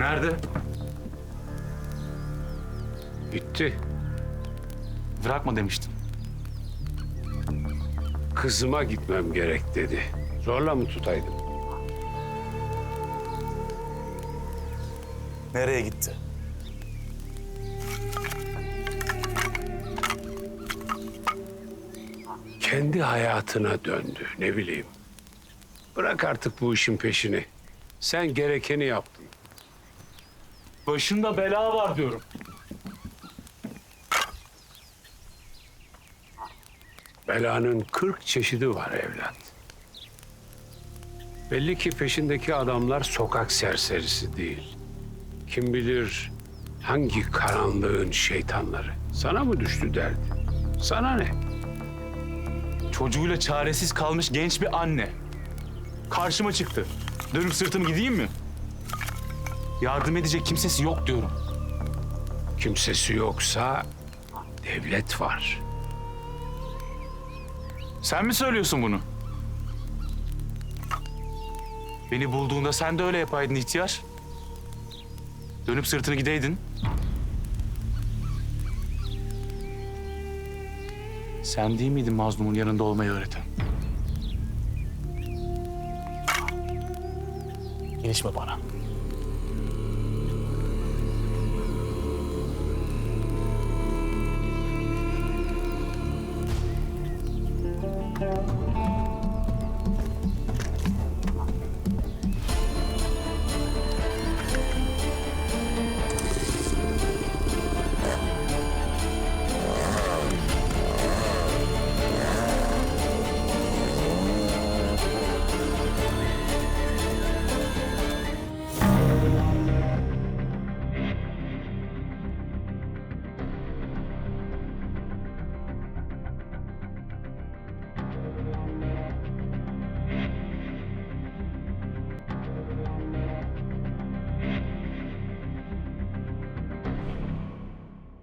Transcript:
Nerede? Gitti. Bırakma demiştin. Kızıma gitmem gerek dedi. Zorla mı tutaydım? Nereye gitti? Kendi hayatına döndü. Ne bileyim. Bırak artık bu işin peşini. Sen gerekeni yaptın. Başında bela var diyorum. Belanın kırk çeşidi var evlat. Belli ki peşindeki adamlar sokak serserisi değil. Kim bilir hangi karanlığın şeytanları. Sana mı düştü derdi? Sana ne? Çocuğuyla çaresiz kalmış genç bir anne. Karşıma çıktı. Dönüp sırtımı gideyim mi? Yardım edecek kimsesi yok diyorum. Kimsesi yoksa devlet var. Sen mi söylüyorsun bunu? Beni bulduğunda sen de öyle yapaydın ihtiyar. Dönüp sırtını gideydin. Sen değil miydin mazlumun yanında olmayı öğreten? Gelişme bana.